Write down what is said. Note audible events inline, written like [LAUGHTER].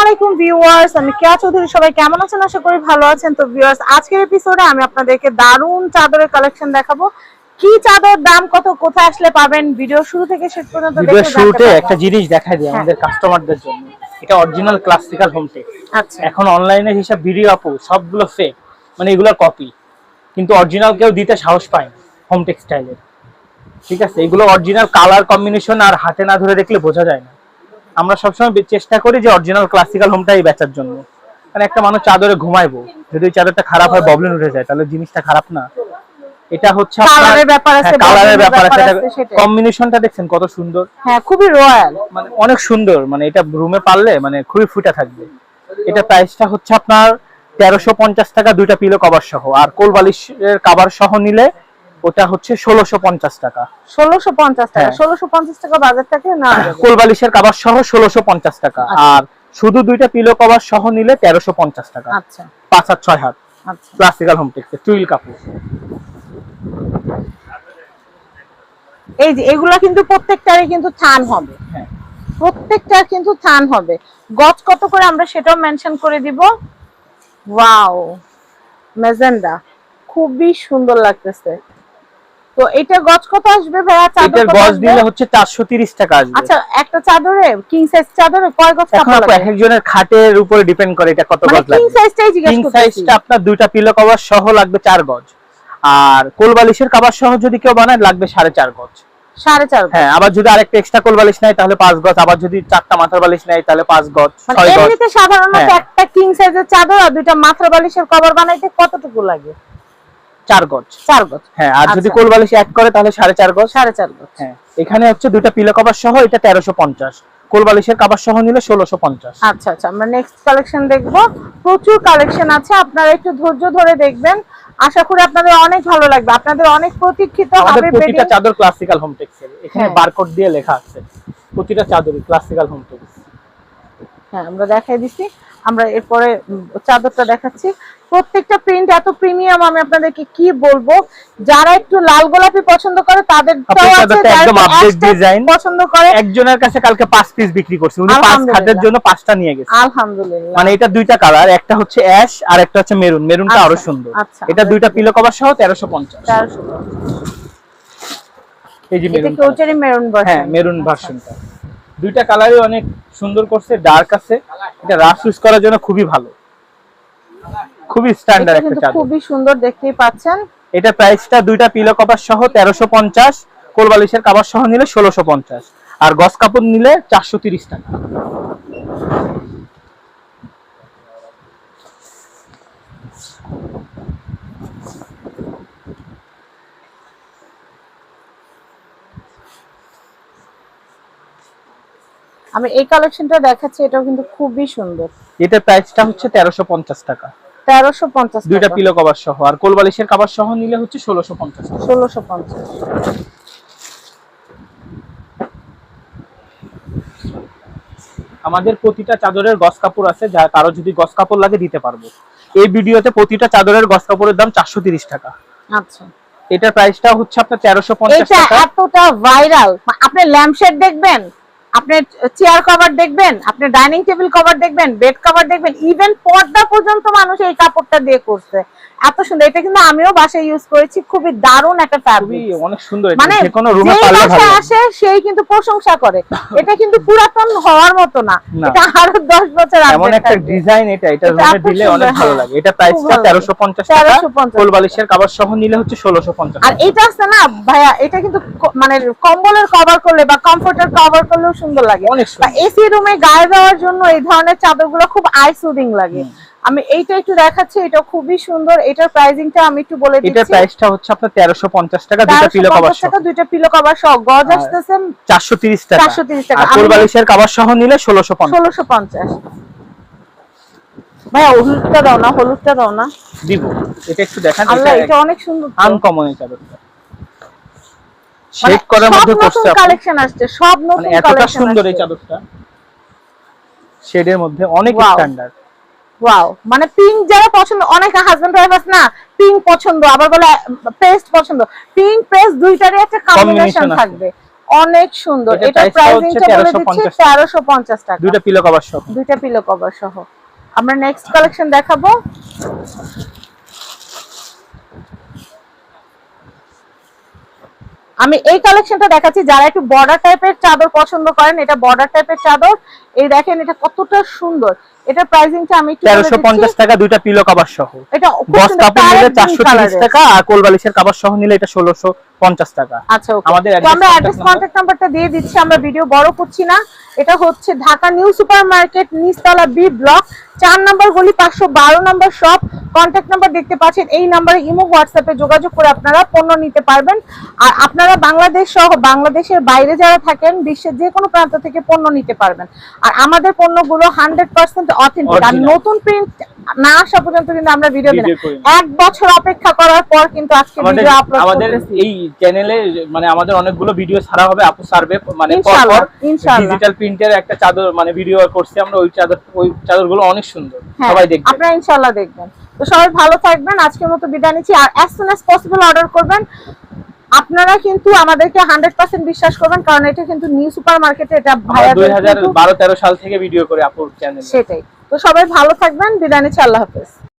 আলাইকুম ভিউয়ার্স আমি কেয়া চৌধুরী সবাই কেমন আছেন? আশা করি ভালো আছেন। তো ভিউয়ার্স আজকের এপিসোডে আমি আপনাদেরকে দারুণ চাদরের কালেকশন দেখাবো। কি চাদর দাম কত কোথায় আসলে পাবেন? ভিডিও শুরু থেকে শেষ পর্যন্ত ভিডিও শুরুতে একটা জিনিস দেখাই দিই আমাদের কাস্টমারদের জন্য। এটা অরিজিনাল ক্লাসিক্যাল হোমটেক আচ্ছা। এখন অনলাইনে হিসাব ভিডিও আপু সবগুলো ফেক মানে এগুলোর কপি কিন্তু অরিজিনাল কেউ দিতে সাহস পায় না হোম টেক্সটাইলের ঠিক আছে? এগুলো অরিজিনাল কালার কম্বিনেশন আর হাতে না ধরে দেখলে বোঝা যায় না। আমরা সবসময় চেষ্টা করি যে অরিজিনাল ক্লাসিক্যাল হোমটাই বেচার জন্য। মানে একটা মানুষ চাদরে ঘুমাইবো যদি ওই চাদরটা খারাপ হয় ববলিন উঠে যায় তাহলে জিনিসটা খারাপ না। এটা হচ্ছে কালারের ব্যাপার আছে, কালারের ব্যাপার আছে। কম্বিনেশনটা দেখছেন কত সুন্দর? হ্যাঁ খুবই রয়্যাল মানে অনেক সুন্দর মানে এটা রুমে পারলে মানে খুবই ফুটা থাকবে। এটা প্রাইসটা হচ্ছে আপনার তেরোশো পঞ্চাশ টাকা দুইটা পিলো কভার সহ। আর কোল বালিশের কাভার সহ নিলে ওটা হচ্ছে ষোলোশো পঞ্চাশ টাকা। ষোলোশো পঞ্চাশ টাকা। হ্যাঁ। ষোলোশো পঞ্চাশ টাকা বাজার থেকে না কাভার সহ ষোলোশো পঞ্চাশ টাকা। আচ্ছা। আর শুধু দুইটা পিলো কভার সহ নিলে তেরোশো পঞ্চাশ টাকা। আচ্ছা। পাঁচ হাত ছয় হাত। ক্লাসিক্যাল হোম টুইল কাপড়। এই যে এগুলা কিন্তু প্রত্যেকটারই কিন্তু থান হবে। হ্যাঁ। প্রত্যেকটার কিন্তু থান হবে। গজ কত করে আমরা সেটাও মেনশন করে দিব। ওয়াও মেজেন্ডা খুবই সুন্দর লাগতেছে। তো এটা গজ কত আসবে ভাইয়া? চাদর এটার গজ দিলে হচ্ছে চারশো তিরিশ টাকা আসবে। আচ্ছা একটা চাদরে কিং সাইজ চাদরে কয় গজ এখন কাপড় আপু এক একজনের খাটের উপরে ডিপেন্ড করে এটা কত মানে গজ কিং লাগবে। সাইজটাই জিজ্ঞেস কিং সাইজটা আপনার দুইটা পিলো কভার সহ লাগবে চার গজ। আর কোল বালিশের কভার সহ যদি কেউ বানায় লাগবে সাড়ে চার গজ। সাড়ে চার হ্যাঁ আবার যদি আরেকটা এক্সট্রা কোল বালিশ নেয় তাহলে পাঁচ গজ। আবার যদি চারটা মাথার বালিশ নেয় তাহলে পাঁচ গজ মানে গজ। এমনিতে সাধারণত হ্যাঁ। একটা কিং সাইজের চাদর আর দুইটা মাথার বালিশের কভার বানাইতে কতটুকু লাগে? চার গজ। চার গজ। হ্যাঁ আর যদি আচ্ছা। কোল বালিশ এক করে তাহলে সাড়ে চার গজ। সাড়ে চার গজ। হ্যাঁ এখানে হচ্ছে দুইটা পিলো কভার সহ এটা তেরোশো পঞ্চাশ। কোল বালিশের কভার সহ নিলে ষোলোশো পঞ্চাশ। আচ্ছা আচ্ছা আমরা নেক্সট কালেকশন দেখব। প্রচুর কালেকশন আছে আপনারা একটু ধৈর্য ধরে দেখবেন। আশা করি আপনাদের অনেক ভালো লাগবে। আপনাদের অনেক প্রতীক্ষিত হবে প্রতিটা চাদর ক্লাসিক্যাল হোম এখানে হ্যাঁ। বারকোড দিয়ে লেখা আছে। প্রতিটা চাদরই ক্লাসিক্যাল হোম হ্যাঁ আমরা দেখাই দিছি আমরা এরপরে চাদরটা দেখাচ্ছি। প্রত্যেকটা প্রিন্ট এত প্রিমিয়াম আমি আপনাদেরকে কি বলব? যারা একটু লাল গোলাপি পছন্দ করে তাদের। পছন্দ করে। একজনের কাছে কালকে পাঁচ পিস বিক্রি করছে। উনি পাঁচ খাতের জন্য পাঁচটা নিয়ে গেছে। আলহামদুলিল্লাহ। মানে এটা দুইটা কালার একটা হচ্ছে অ্যাশ আর একটা হচ্ছে মেরুন মেরুনটা আচ্ছা, আরও সুন্দর। আচ্ছা। এটা দুইটা পিলো কভার সহ তেরোশো পঞ্চাশ। এই যে মেরুন মেরুন ভার্সন হ্যাঁ মেরুন ভার্সনটা দুইটা কালারই অনেক সুন্দর করছে ডার্ক আছে। এটা রাফ ইউজ করার জন্য খুবই ভালো। খুবই স্ট্যান্ডার্ড একটা চাদর। খুবই সুন্দর দেখতেই পাচ্ছেন। এটা প্রাইসটা দুইটা পিলো কভার সহ তেরোশো পঞ্চাশ কোলবালিশের কভার সহ নিলে ষোলোশো পঞ্চাশ। আর গস কাপড় নিলে চারশো তিরিশ টাকা। আমি এই কালেকশনটা দেখাচ্ছি এটাও কিন্তু খুবই সুন্দর। এটার প্রাইসটা হচ্ছে তেরোশো পঞ্চাশ টাকা। তেরোশো পঞ্চাশ দুইটা পিলো কভার সহ। আর কোলবালিশের কাভার সহ নিলে হচ্ছে ষোলোশো পঞ্চাশ টাকা। ষোলোশো পঞ্চাশ। আমাদের প্রতিটা চাদরের গস কাপড় আছে যা কারও যদি গস কাপড় লাগে দিতে পারব। এই ভিডিওতে প্রতিটা চাদরের গস কাপড়ের দাম চারশো তিরিশ টাকা। আচ্ছা। এটার প্রাইসটা হচ্ছে আপনার তেরোশো পঞ্চাশ এটা এতটা ভাইরাল আপনি ল্যাম্পশেড দেখবেন? আপনি চেয়ার কভার দেখবেন, আপনি ডাইনিং টেবিল কভার দেখবেন বেড কভার দেখবেন ইভেন পর্দা পর্যন্ত মানুষ এই কাপড়টা দিয়ে করছে। এত সুন্দর। এটা কিন্তু আমিও বাসায় ইউজ করেছি খুবই দারুণ একটা ফ্যাব্রিক অনেক সুন্দর মানে কোনো রুমে পারলে ভালো। আসে সেই কিন্তু প্রশংসা করে। [LAUGHS] এটা কিন্তু পুরাতন হওয়ার মতো না। এটা আরও দশ বছর এমন update একটা ডিজাইন এটা। এটা রুমে দিলে অনেক ভালো। লাগে। এটা প্রাইসটা ভালো লাগে। তেরোশো পঞ্চাশ টাকা। 1350 কোল বালিশের কাবার সহ নিলে হচ্ছে ষোলোশো পঞ্চাশ আর এটা আছে না ভাইয়া এটা কিন্তু মানে কম্বলের কভার করলে বা কমফোর্টের কভার করলেও সুন্দর লাগে। অনেক। এসি রুমে গায়ে দেওয়ার জন্য এই ধরনের চাদরগুলো খুব আই সুদিং লাগে। আমি এইটা একটু দেখাচ্ছি এটা খুবই সুন্দর। এটার প্রাইসিংটা আমি একটু বলে দিচ্ছি। প্রাইসটা হচ্ছে আপনার তেরোশো পঞ্চাশ টাকা দুটা পিলো কভার সহ টাকা দুইটা পিলো কভার সহ। গজ আসতেছে চারশো তিরিশ টাকা। 430 টাকা। আর বালিশের কাবার সহ নিলে ষোলোশো পঞ্চাশ। ষোলোশো পঞ্চাশ। ভাইয়া হলুদটা দাও না হলুদটা দাও না। দিব। এটা একটু দেখান আল্লাহ এটা অনেক সুন্দর। আনকমন এই চাদরটা মানে করার মধ্যে করছে আপনি। কালেকশন আসছে সব মানে নতুন এতটা সুন্দর এই চাদরটা। শেডের মধ্যে অনেক স্ট্যান্ডার্ড ওয়াও মানে পিঙ্ক যারা পছন্দ অনেক হাজবেন্ড ওয়াইফ আছে না পিঙ্ক পছন্দ আবার বলে পেস্ট পছন্দ। পিঙ্ক পেস্ট দুইটারই একটা কম্বিনেশন থাকবে। অনেক সুন্দর। এটা প্রাইসিংটা বলে দিচ্ছি 1350 তেরোশো পঞ্চাশ টাকা। দুইটা পিলো কভার সহ। দুইটা পিলো কভার সহ। আমরা নেক্সট কালেকশন দেখাবো। আমি এই কালেকশনটা দেখাচ্ছি যারা একটু বর্ডার টাইপের চাদর পছন্দ করেন এটা বর্ডার টাইপের চাদর এই দেখেন এটা কতটা সুন্দর এটা প্রাইসিংটা আমি একটু বলে তেরোশো দিচ্ছি। পঞ্চাশ টাকা দুইটা পিলো কভার সহ এটা বস্তা নিলে parrot green চারশো তিরিশ colour-এর। টাকা আর কোলবালিশের কভার সহ নিলে এটা ষোলোশো পঞ্চাশ টাকা। আচ্ছা আমাদের আমরা অ্যাড্রেস। কন্ট্যাক্ট নাম্বারটা দিয়ে দিচ্ছি আমরা ভিডিও বড় করছি না। এটা হচ্ছে ঢাকা নিউ সুপার মার্কেট নিচতলা বি ব্লক চার নম্বর গলি পাঁচশো বারো নম্বর শপ। কন্ট্যাক্ট নাম্বার দেখতে পাচ্ছেন এই নাম্বারে ইমো হোয়াটসঅ্যাপে যোগাযোগ করে আপনারা পণ্য নিতে পারবেন। আর আপনারা বাংলাদেশ সহ বাংলাদেশের বাইরে যারা থাকেন বিশ্বের যে কোনো প্রান্ত থেকে পণ্য নিতে পারবেন। আর আমাদের পণ্যগুলো হান্ড্রেড পার্সেন্ট অথেন্টিক আর নতুন প্রিন্ট না আসা পর্যন্ত কিন্তু আমরা ভিডিও দিই। এক বছর অপেক্ষা করার পর কিন্তু আজকে ভিডিও আপলোড আমাদের এই চ্যানেলে মানে আমাদের অনেকগুলো ভিডিও ছাড়া হবে আপু সার্ভে মানে ইনশাআল্লাহ। ডিজিটাল প্রিন্টের একটা চাদর মানে ভিডিও করছি আমরা ওই চাদর ওই চাদরগুলো অনেক সুন্দর। হ্যাঁ, সবাই দেখবে আপনারা ইনশাআল্লাহ দেখবেন। তো সবাই ভালো থাকবেন আজকের মতো বিদায় নিচ্ছি। আর as soon as possible order করবেন। আপনারা কিন্তু আমাদেরকে হান্ড্রেড পার্সেন্ট বিশ্বাস করবেন কারণ এটা কিন্তু নিউ সুপার মার্কেটে এটা দুই হাজার বারো তেরো সাল থেকে ভিডিও করে আপুর চ্যানেল সেটাই। তো সবাই ভালো থাকবেন। বিদায় নিচ্ছি। আল্লাহ হাফেজ।